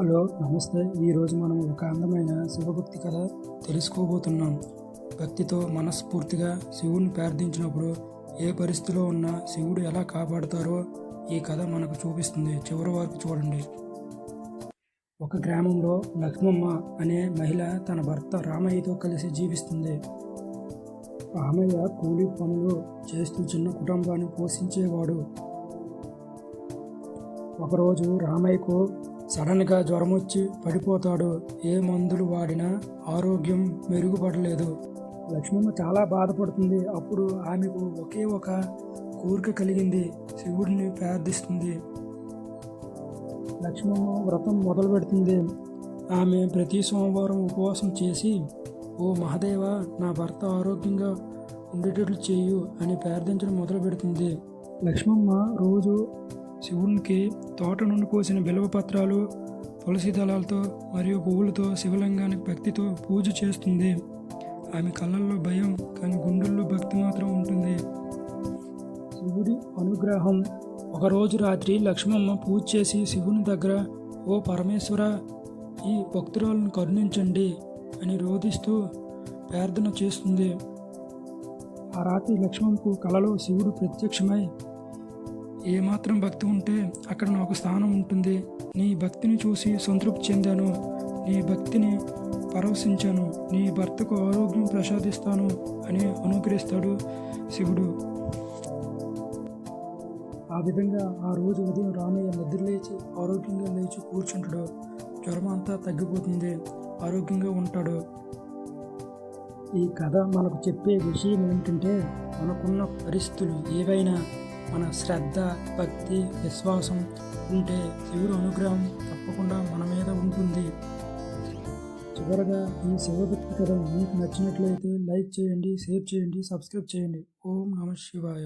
Hello నమస్తే. ఈరోజు మనం ఒక అందమైన శివభక్తి కథ తెలుసుకోబోతున్నాం. భక్తితో మనస్ఫూర్తిగా శివుణ్ణి ప్రార్థించినప్పుడు ఏ పరిస్థితిలో ఉన్నా శివుడు ఎలా కాపాడుతారో ఈ కథ మనకు చూపిస్తుంది. చివరి వరకు చూడండి. ఒక గ్రామంలో లక్ష్మమ్మ అనే మహిళ తన భర్త రామయ్యతో కలిసి జీవిస్తుంది. రామయ్య కూలి పనులు చేస్తూ చిన్న కుటుంబాన్ని పోషించేవాడు. ఒకరోజు రామయ్యకు సడన్గా జ్వరం వచ్చి పడిపోతాడు. ఏ మందులు వాడినా ఆరోగ్యం మెరుగుపడలేదు. లక్ష్మమ్మ చాలా బాధపడుతుంది. అప్పుడు ఆమెకు ఒకే ఒక కోరిక కలిగింది. శివుడిని ప్రార్థిస్తుంది. లక్ష్మమ్మ వ్రతం మొదలు పెడుతుంది. ఆమె ప్రతి సోమవారం ఉపవాసం చేసి ఓ మహదేవ నా భర్త ఆరోగ్యంగా ఉండేటట్లు చేయు అని ప్రార్థించడం మొదలు పెడుతుంది లక్ష్మమ్మ రోజు శివునికి తోట నుండి కోసిన బిల్వపత్రాలు తులసి దళాలతో మరియు పువ్వులతో శివలింగానికి భక్తితో పూజ చేస్తుంది. ఆమె కళ్ళల్లో భయం కానీ గుండెల్లో భక్తి మాత్రం ఉంటుంది. శివుడి అనుగ్రహం. ఒకరోజు రాత్రి లక్ష్మమ్మ పూజ చేసి శివుని దగ్గర ఓ పరమేశ్వర ఈ భక్తురాలను కరుణించండి అని రోధిస్తూ ప్రార్థన చేస్తుంది. ఆ రాత్రి లక్ష్మణ్కు కలలో శివుడు ప్రత్యక్షమై ఏమాత్రం భక్తి ఉంటే అక్కడ నాకు స్థానం ఉంటుంది. నీ భక్తిని చూసి సంతృప్తి చెందాను. నీ భక్తిని పరవశించాను. నీ భర్తకు ఆరోగ్యం ప్రసాదిస్తాను అని అనుగ్రహిస్తాడు శివుడు. ఆ విధంగా ఆ రోజు ఉదయం రామయ్య నిద్ర లేచి ఆరోగ్యంగా లేచి కూర్చుంటాడు. జ్వరం అంతా తగ్గిపోతుంది. ఆరోగ్యంగా ఉంటాడు. ఈ కథ మనకు చెప్పే విషయం ఏంటంటే మనకున్న పరిస్థితులు ఏవైనా మన శ్రద్ధ భక్తి విశ్వాసం ఉంటే శివుడు అనుగ్రహం తప్పకుండా మన మీద ఉంటుంది. చివరగా ఈ శివభక్తి కథ మీకు నచ్చినట్లయితే లైక్ చేయండి షేర్ చేయండి సబ్స్క్రైబ్ చేయండి. ఓం నమ శివాయ.